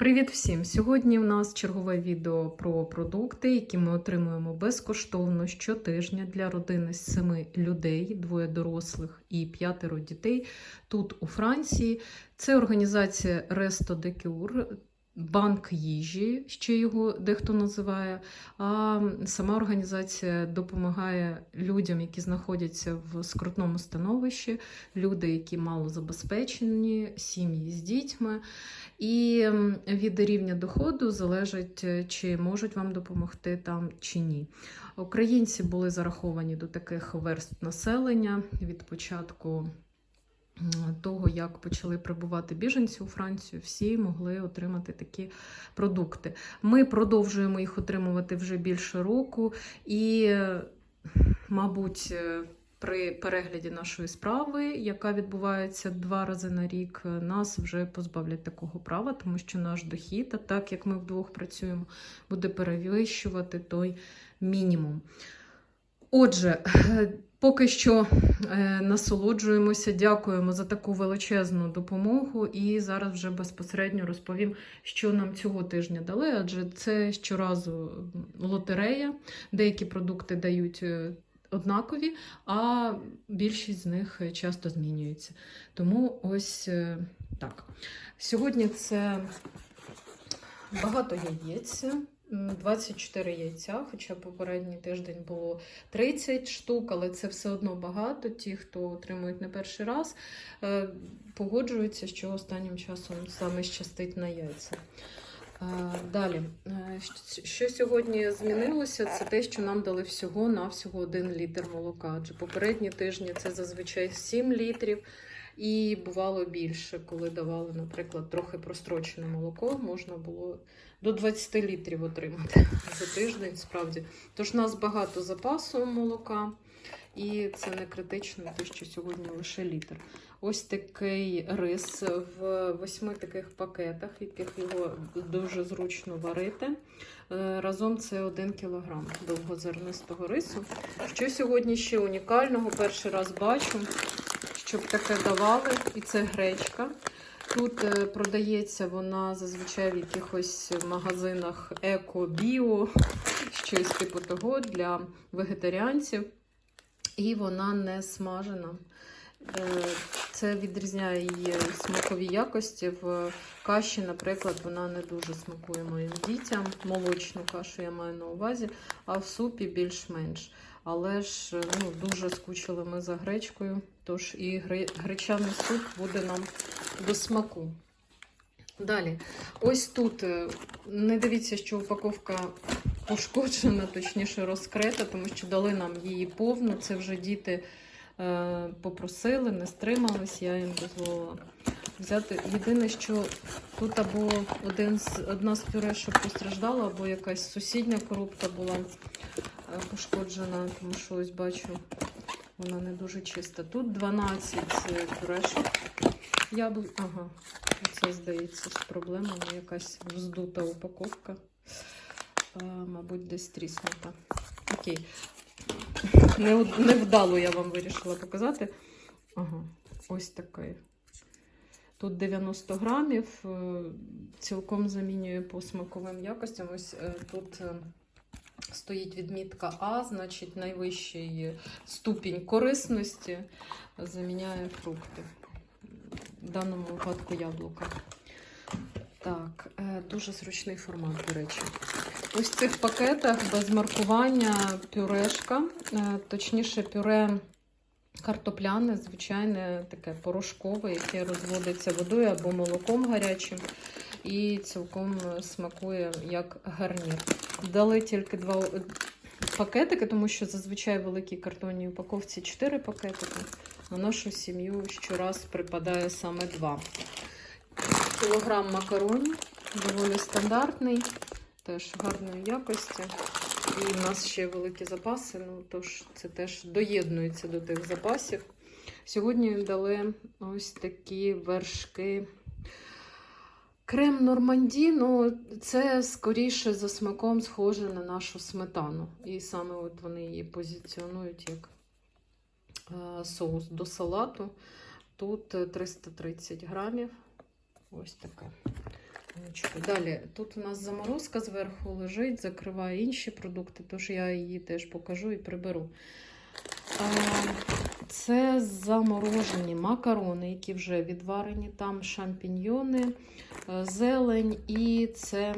Привіт всім! Сьогодні у нас чергове відео про продукти, які ми отримуємо безкоштовно щотижня для родини з семи людей, двоє дорослих і п'ятеро дітей тут у Франції. Це організація Resto de Cure, банк їжі, ще його дехто називає. А сама організація допомагає людям, які знаходяться в скрутному становищі, люди, які мало забезпечені, сім'ї з дітьми. І від рівня доходу залежить, е, чи можуть вам допомогти там чи ні. Українці були зараховані до таких верств населення від початку того, як почали прибувати біженці у Францію, всі могли отримати такі продукти. Ми продовжуємо їх отримувати вже більше року, і, мабуть, при перегляді нашої справи, яка відбувається два рази на рік, нас вже позбавлять такого права, тому що наш дохід, а так як ми вдвох працюємо, буде перевищувати той мінімум. Отже, поки що е, насолоджуємося, дякуємо за таку величезну допомогу. І зараз вже безпосередньо розповім, що нам цього тижня дали, адже це щоразу лотерея. Деякі продукти дають е, однакові, а більшість з них часто змінюється. Тому ось е, так. Сьогодні це багато яєць. М, 24 яйця, хоча попередній тиждень було 30 штук, але це все одно багато. Ті, хто отримують не перший раз, е, погоджуються, що останнім часом саме щастить на яйця. Е, Далі, Е, що сьогодні змінилося, це те, що нам дали всього на всього 1 літр молока. Адже попередні тижні це зазвичай 7 літрів, і бувало більше, коли давали, наприклад, трохи прострочене молоко, можна було до 20 літрів отримати за тиждень, справді. Тож у нас багато запасу молока, і це не критично, те, що сьогодні лише літр. Ось такий рис в восьми таких пакетах, в яких його дуже зручно варити. Е, Разом це 1 кг довгозернистого рису. Що сьогодні ще унікального, перший раз бачу, щоб таке давали, і це гречка. Тут е, продається вона зазвичай в якихось магазинах еко-біо, щось типу того для вегетаріанців. І вона не смажена. Е, Це відрізняє її смакові якості. В каші, наприклад, вона не дуже смакує моїм дітям. Молочну кашу я маю на увазі, а в супі більш-менш. Але ж ну, дуже скучили ми за гречкою, тож і гречаний суп буде нам до смаку. Далі, ось тут е, не дивіться, що упаковка пошкоджена, точніше розкрита, тому що дали нам її повну. Це вже діти попросили, не стримались, я їм дозволила взяти. Єдине, що тут або один з, одна з пюрешок постраждала, або якась сусідня коробка була е, пошкоджена, тому що ось бачу, вона не дуже чиста. Тут 12 пюрешок. Яблу... Ага, це здається з проблемами. Якась вздута упаковка. Мабуть, десь тріснута. Окей. Невдало я вам вирішила показати. Ага, ось такий. Тут 90 грамів, е, цілком замінює по смаковим якостям. Ось е, тут е, стоїть відмітка А, значить найвищий ступінь корисності заміняє фрукти. В даному випадку яблука. Так, е, дуже зручний формат, до речі. Ось в цих пакетах без маркування пюрешка, е, точніше, пюре картопляне, звичайне таке порошкове, яке розводиться водою або молоком гарячим і цілком смакує як гарнір. Дали тільки два е, пакетики, тому що зазвичай в великій картонній упаковці 4 пакетики. На нашу сім'ю щораз припадає саме два. Кілограм макаронів, доволі стандартний, теж гарної якості. І в нас ще великі запаси, ну тож це теж доєднується до тих запасів. Сьогодні дали ось такі вершки. Крем Норманді, ну це скоріше за смаком схоже на нашу сметану. І саме от вони її позиціонують як е, соус до салату. Тут е, 330 грамів. Ось баночку. Далі тут у нас заморозка зверху лежить, закриває інші продукти, тож я її теж покажу і приберу. Це заморожені макарони, які вже відварені, там шампіньйони, е, зелень і це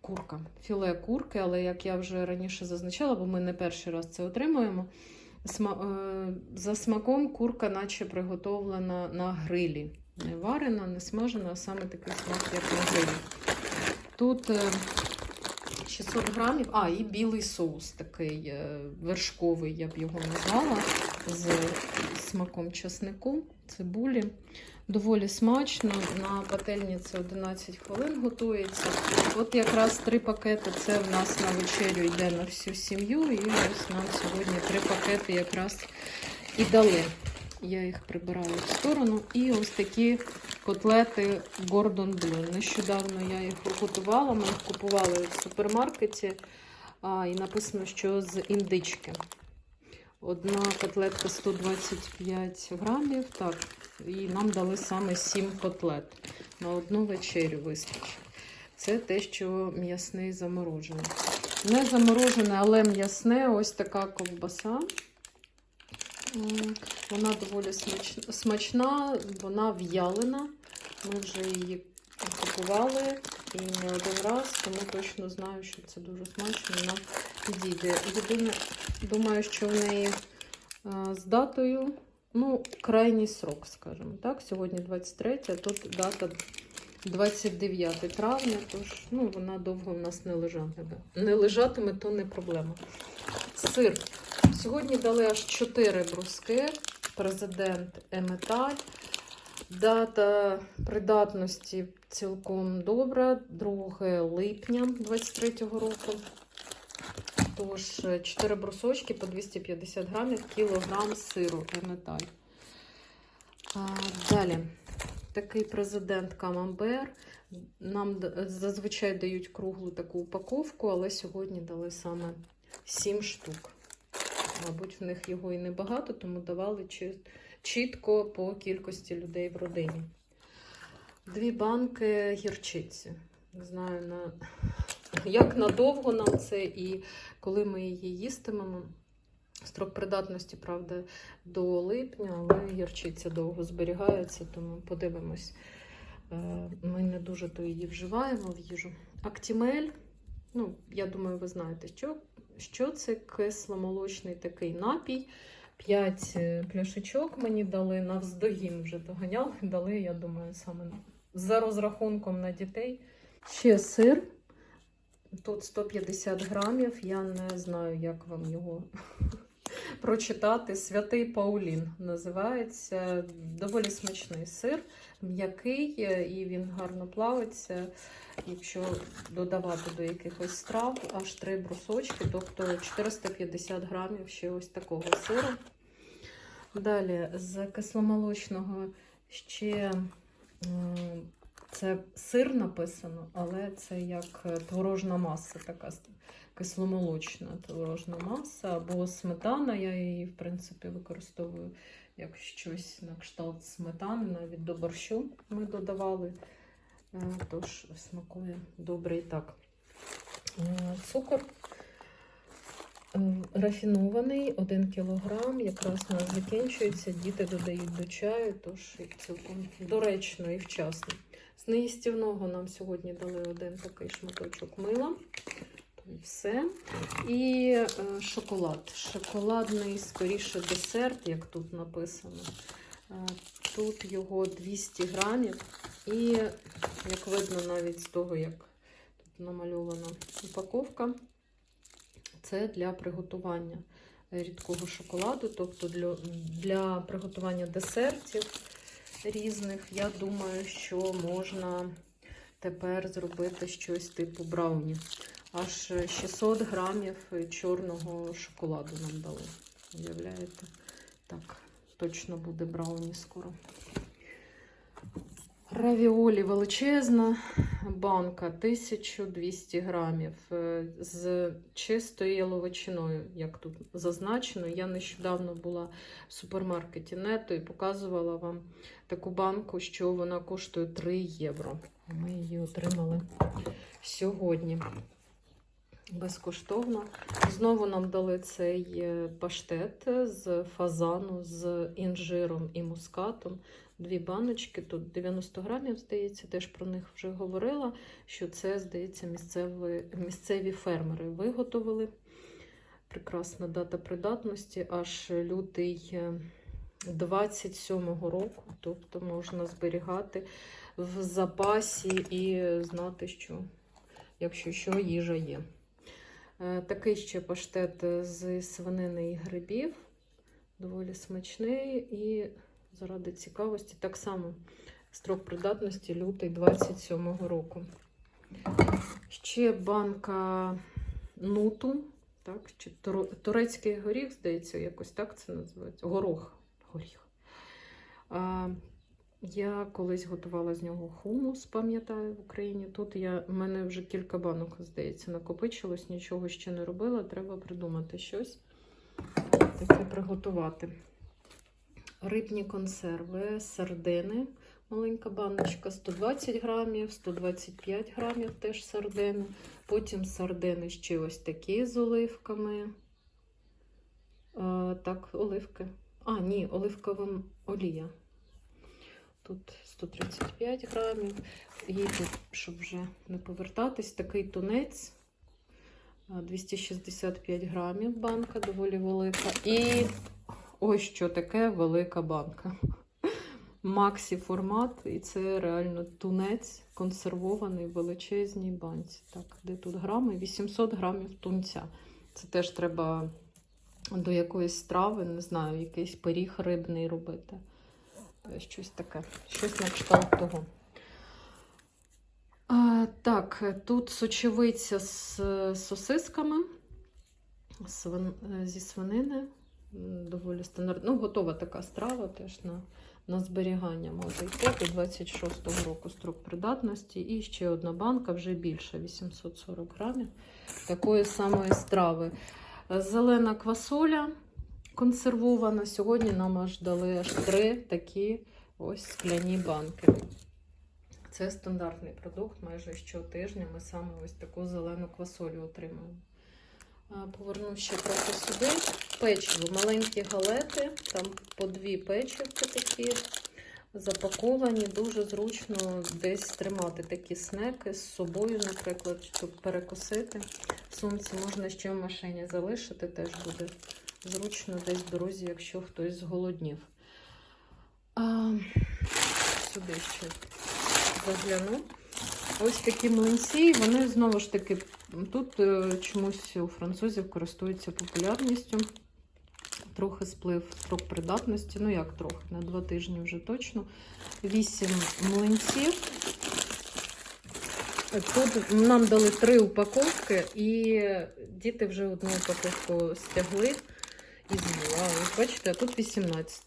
курка. Філе курки, але як я вже раніше зазначала, бо ми не перший раз це отримуємо. Е, За смаком курка, наче приготовлена на грилі. Не варена, не смажена, а саме такий смак, як грилі. Тут е, 600 грамів, а, і білий соус такий е, вершковий, я б його назвала, з смаком часнику, цибулі. Доволі смачно. На пательні це 11 хвилин готується. От якраз три пакети це в нас на вечерю йде на всю сім'ю. І ось нам сьогодні три пакети якраз і дали. Я їх прибираю в сторону. І ось такі котлети Гордон Blue. Нещодавно я їх готувала. Ми їх купували в супермаркеті. А, і написано, що з індички. Одна котлетка 125 грамів. Так, і нам дали саме 7 котлет. На одну вечерю вистачить. Це те, що м'ясний заморожений. Не заморожене, але м'ясне ось така ковбаса. Вона доволі смачна, вона в'ялена. Ми вже її купували і не один раз, тому точно знаю, що це дуже смачно. Вона підійде. Єдине, думаю, що в неї з датою, ну, крайній срок, скажімо так. Сьогодні 23, а тут дата 29 травня, тож ну, вона довго в нас не лежатиме. Не лежатиме, то не проблема. Сир. Сьогодні дали аж 4 бруски. Президент Еметаль. Дата придатності цілком добра. 2 липня 23-го року. Тож 4 брусочки по 250 грамів, кілограм сиру Еметаль. Далі. Такий президент Камамбер. Нам зазвичай дають круглу таку упаковку, але сьогодні дали саме 7 штук. Мабуть, в них його і небагато, тому давали чітко по кількості людей в родині. Дві банки гірчиці. Не знаю, на... як надовго нам це і коли ми її їстимемо. Строк придатності, правда, до липня, але гірчиця довго зберігається, тому подивимось. Е, Ми не дуже то її вживаємо в їжу. Актімель, ну, я думаю, ви знаєте, що, що це кисломолочний такий напій. П'ять е, пляшечок мені дали навздогін вже доганяли, дали, я думаю, саме за розрахунком на дітей. Ще сир. Тут 150 грамів. Я не знаю, як вам його прочитати. Святий Паулін називається. Доволі смачний сир, м'який е, і він гарно плавиться. Якщо додавати до якихось страв, аж три брусочки, тобто 450 грамів ще ось такого сиру. Далі з кисломолочного ще м, це сир написано, але це як е, творожна маса, така кисломолочна творожна маса або сметана. Я її, в принципі, використовую як щось на кшталт сметани, навіть до борщу ми додавали. Е, Тож смакує добре і так. Е, Цукор рафінований 1 кг, якраз у нас закінчується, діти додають до чаю, тож цілком доречно і вчасно. Неїстівного нам сьогодні дали один такий шматочок мила. І все. І е, шоколад. Шоколадний, скоріше, десерт, як тут написано. Е, Тут його 200 грамів. І, як видно, навіть з того, як тут намальована упаковка, це для приготування рідкого шоколаду, тобто для, для приготування десертів різних. Я думаю, що можна тепер зробити щось типу брауні. Аж 600 грамів чорного шоколаду нам дали. Уявляєте? Так, точно буде брауні скоро. Равіолі величезна банка 1200 грамів е, з чистою яловичиною, як тут зазначено. Я нещодавно була в супермаркеті Нето і показувала вам таку банку, що вона коштує 3 євро. Ми її отримали сьогодні безкоштовно. Знову нам дали цей е, паштет з фазану, з інжиром і мускатом. Дві баночки, тут 90 грамів, здається, теж про них вже говорила, що це, здається, місцеві, місцеві фермери виготовили. Прекрасна дата придатності, аж лютий е, 27-го року, тобто можна зберігати в запасі і знати, що, якщо що, їжа є. Е, Такий ще паштет з свинини і грибів, доволі смачний і заради цікавості, так само строк придатності лютий 27-го року. Ще банка нуту, так, чи турецький горіх, здається, якось так це називається. Горох. Горіх. А, я колись готувала з нього хумус, пам'ятаю, в Україні. Тут я, в мене вже кілька банок, здається, накопичилось, нічого ще не робила. Треба придумати щось, таке приготувати. Рибні консерви, сардини. Маленька баночка 120 грамів, 125 грамів теж сардини. Потім сардини ще ось такі з оливками. А, так, оливки. А, ні, оливкова олія. Тут 135 грамів. Тут, щоб вже не повертатись, такий тунець. 265 грамів банка, доволі велика. І ось що таке велика банка. Максі формат, і це реально тунець консервований в величезній банці. Так, де тут грами? 800 грамів тунця. Це теж треба до якоїсь страви, не знаю, якийсь пиріг рибний робити. Щось таке, щось на кшталт того. А, так, тут сочевиця з сосисками зі свинини. Доволі стандартна. Ну, готова така страва теж на, на зберігання до 26-го року строк придатності. І ще одна банка, вже більша, 840 грамів такої самої страви. Зелена квасоля консервована. Сьогодні нам аж дали аж три такі ось скляні банки. Це стандартний продукт. Майже щотижня ми саме ось таку зелену квасолю отримуємо. Поверну ще трохи сюди. Печиво, маленькі галети, там по дві печивки такі запаковані. Дуже зручно десь тримати такі снеки з собою, наприклад, щоб перекусити. В сумці можна ще в машині залишити, теж буде зручно десь в дорозі, якщо хтось зголоднів. А, сюди ще загляну. Ось такі млинці, вони знову ж таки тут е, чомусь у французів користуються популярністю. Трохи сплив строк придатності, ну як трохи, на два тижні вже точно. Вісім млинців. Тут нам дали три упаковки, і діти вже одну упаковку стягли і. Ось бачите, а тут 18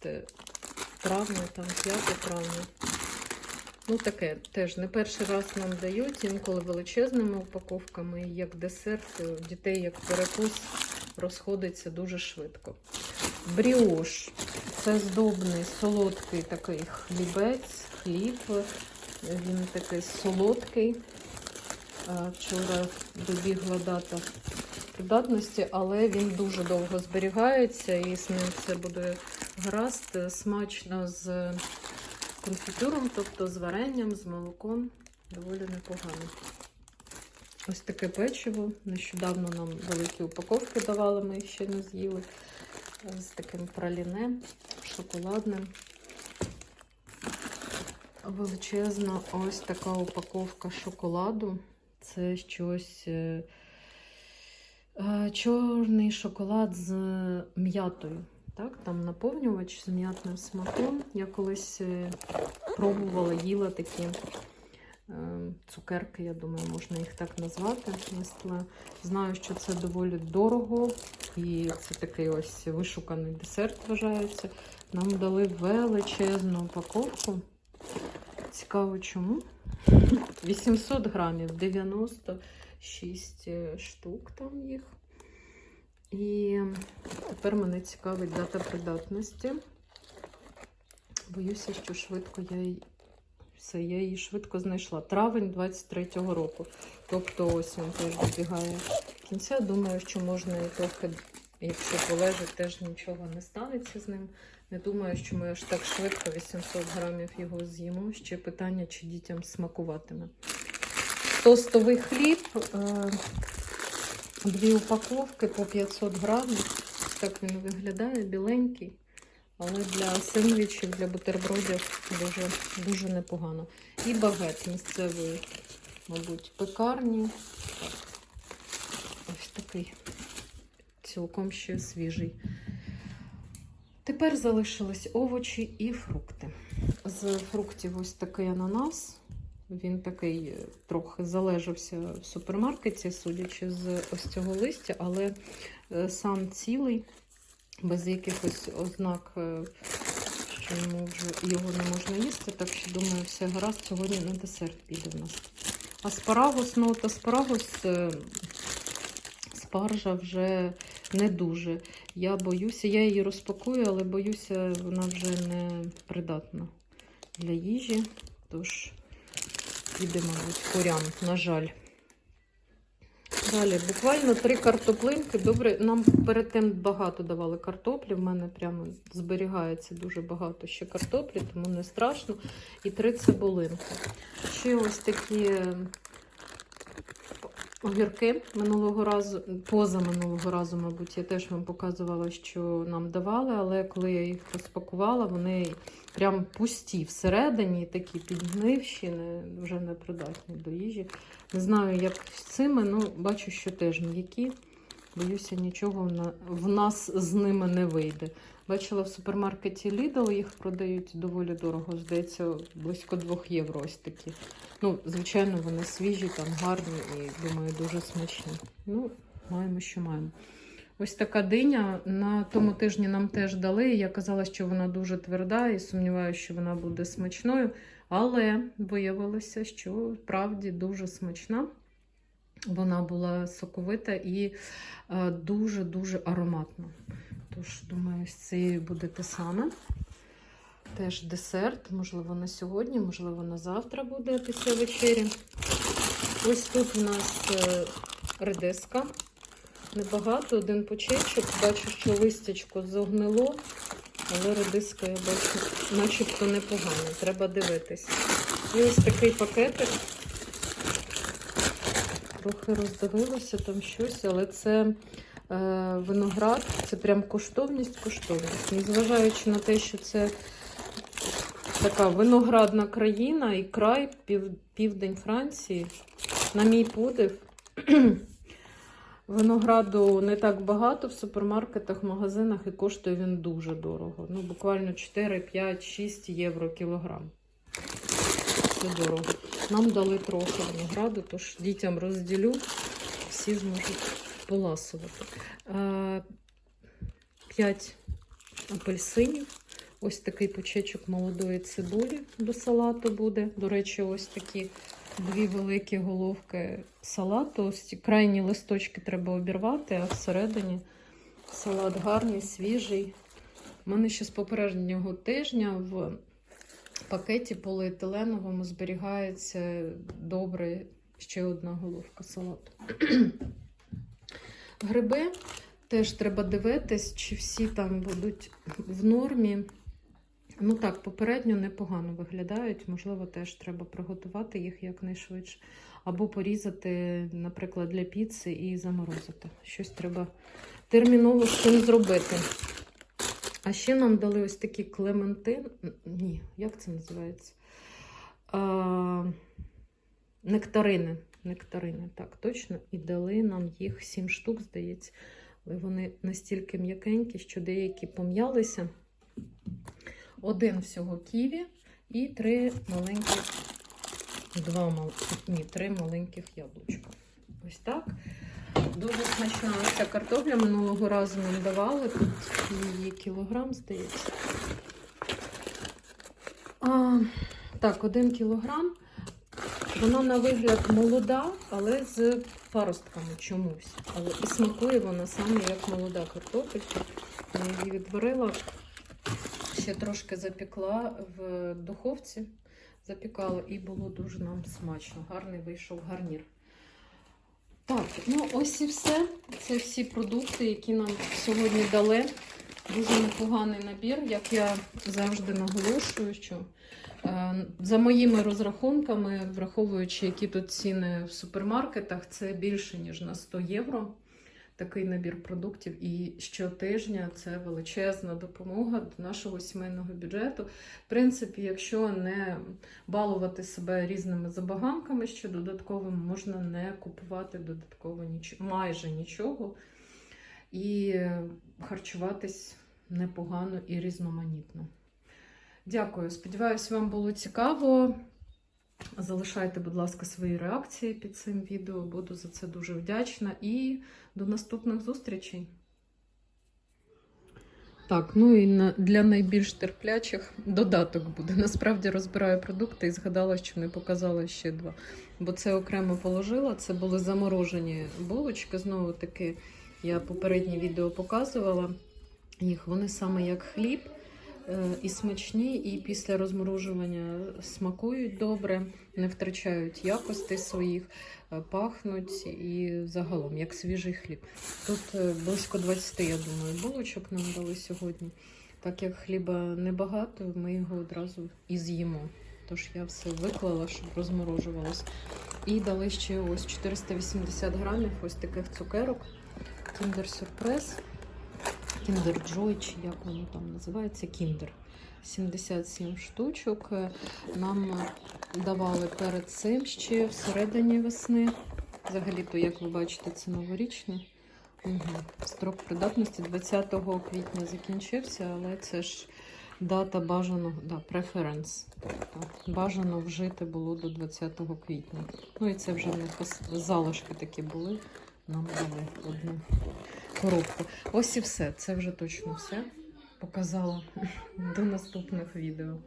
травня, там 5 травня. Ну, таке теж не перший раз нам дають, інколи величезними упаковками, як десерт, у дітей як перекус розходиться дуже швидко. Бріош це здобний, солодкий такий хлібець, хліб. Він такий солодкий. Вчора добігла дата придатності, але він дуже довго зберігається і з ним все буде гаразд, смачно з конфітюром, тобто з варенням, з молоком. Доволі непогано. Ось таке печиво. Нещодавно нам великі упаковки давали, ми їх ще не з'їли. З таким пралінем, шоколадним. Величезна ось така упаковка шоколаду. Це щось е, е, чорний шоколад з м'ятою. Так, там наповнювач з м'ятним смаком. Я колись е, пробувала, їла такі е, цукерки, я думаю, можна їх так назвати. Знаю, що це доволі дорого, і це такий ось вишуканий десерт вважається. Нам дали величезну упаковку. Цікаво, чому? 800 грамів, 96 штук там їх. І тепер мене цікавить дата придатності. Боюся, що швидко я її. Все, я її швидко знайшла. Травень 23-го року. Тобто ось він теж добігає кінця. Думаю, що можна і трохи, якщо полежить, теж нічого не станеться з ним. Не думаю, що ми аж так швидко 800 грамів його з'їмо. Ще питання, чи дітям смакуватиме. Тостовий хліб, е, дві упаковки по 500 грамів. Так він виглядає, біленький. Але для сендвічів, для бутербродів дуже, дуже непогано. І багет місцевої, мабуть, пекарні. Так. Ось такий цілком ще свіжий. Тепер залишились овочі і фрукти. З фруктів ось такий ананас. Він такий е, трохи залежався в супермаркеті, судячи з ось цього листя, але е, сам цілий, без якихось ознак, е, що йому вже його не можна їсти. Так що, думаю, все гаразд, сьогодні на десерт піде в нас. Аспарагус, ну от аспарагус, спаржа вже не дуже. Я боюся, я її розпакую, але боюся, вона вже не придатна для їжі. Тож піде, мабуть, курям, на жаль. Далі, буквально три картоплинки. Добре, нам перед тим багато давали картоплі. В мене прямо зберігається дуже багато ще картоплі, тому не страшно. І три цибулинки. Ще ось такі огірки минулого разу, поза минулого разу, мабуть, я теж вам показувала, що нам давали, але коли я їх розпакувала, вони прям пусті всередині, такі підгнивші, не, вже не придатні до їжі. Не знаю, як з цими, ну бачу, що теж м'які. Боюся, нічого в нас з ними не вийде. Бачила в супермаркеті Lidl, їх продають доволі дорого, здається, близько 2 євро ось такі. Ну, звичайно, вони свіжі, там гарні і, думаю, дуже смачні. Ну, маємо, що маємо. Ось така диня. На тому тижні нам теж дали. Я казала, що вона дуже тверда і сумніваюся, що вона буде смачною. Але виявилося, що справді дуже смачна. Вона була соковита і е, дуже-дуже ароматна. Тож, думаю, з цією буде те саме. Теж десерт, можливо, на сьогодні, можливо, на завтра буде після вечері. Ось тут у нас е, редиска. Небагато, один почечок. Бачу, що листячко зогнило, але редиска, я бачу, начебто непогано. Треба дивитись. І ось такий пакетик. Трохи роздивилося там щось, але це виноград, це прям коштовність, коштовність. Незважаючи на те, що це така виноградна країна і край, пів, південь Франції, на мій подив. Винограду не так багато в супермаркетах, магазинах і коштує він дуже дорого. Ну, буквально 4, 5, 6 євро кілограм. Це дорого. Нам дали трохи винограду, тож дітям розділю, всі зможуть поласувати. 5 апельсинів. Ось такий почечок молодої цибулі до салату буде. До речі, ось такі дві великі головки салату. Ось ці крайні листочки треба обірвати, а всередині салат гарний, свіжий. У мене ще з попереднього тижня в пакеті поліетиленовому зберігається добре ще одна головка салату. Гриби теж треба дивитись, чи всі там будуть в нормі. Ну так, попередньо непогано виглядають. Можливо, теж треба приготувати їх якнайшвидше. Або порізати, наприклад, для піци і заморозити. Щось треба терміново з цим зробити. А ще нам дали ось такі клементин. Ні, як це називається? А, нектарини. Нектарини, так, точно. І дали нам їх 7 штук, здається. Але вони настільки м'якенькі, що деякі пом'ялися. Один всього ківі і три маленькі, два мал... ні, три маленьких яблучка. Ось так. Дуже смачна ця картопля. Минулого разу нам давали. Тут її кілограм, здається. А, Так, один кілограм. Вона на вигляд молода, але з паростками чомусь. Але і смакує вона саме як молода картопелька. Я її відварила, ще трошки запекла в духовці, запікала і було дуже нам смачно. Гарний вийшов гарнір. Так, ну ось і все. Це всі продукти, які нам сьогодні дали. Дуже непоганий набір, як я завжди наголошую, що е, за моїми розрахунками, враховуючи, які тут ціни в супермаркетах, це більше ніж на 100 євро. Такий набір продуктів. І щотижня це величезна допомога до нашого сімейного бюджету. В принципі, якщо не балувати себе різними забаганками, ще додатковим можна не купувати додатково нічого, майже нічого. І харчуватись непогано і різноманітно. Дякую. Сподіваюсь, вам було цікаво. Залишайте, будь ласка, свої реакції під цим відео. Буду за це дуже вдячна. І до наступних зустрічей. Так, ну і для найбільш терплячих додаток буде. Насправді розбираю продукти і згадала, що не показала ще два. Бо це окремо положила. Це були заморожені булочки. Знову таки, я попереднє відео показувала їх. Вони саме як хліб е, і смачні, і після розморожування смакують добре, не втрачають якостей своїх, е, пахнуть і загалом як свіжий хліб. Тут е, близько 20, я думаю, булочок нам дали сьогодні. Так як хліба небагато, ми його одразу і з'їмо. Тож я все виклала, щоб розморожувалось. І дали ще ось 480 грамів ось таких цукерок. Kinder Surprise. Kinder Joy, чи як воно там називається, Kinder. 77 штучок. Нам давали перед цим ще всередині весни. Взагалі-то, як ви бачите, це новорічне. Угу. Строк придатності 20 квітня закінчився, але це ж дата бажаного, да, преференс. Бажано вжити було до 20 квітня. Ну і це вже залишки такі були. Нам дали одну коробку. Ось і все. Це вже точно все. Показала до наступних відео.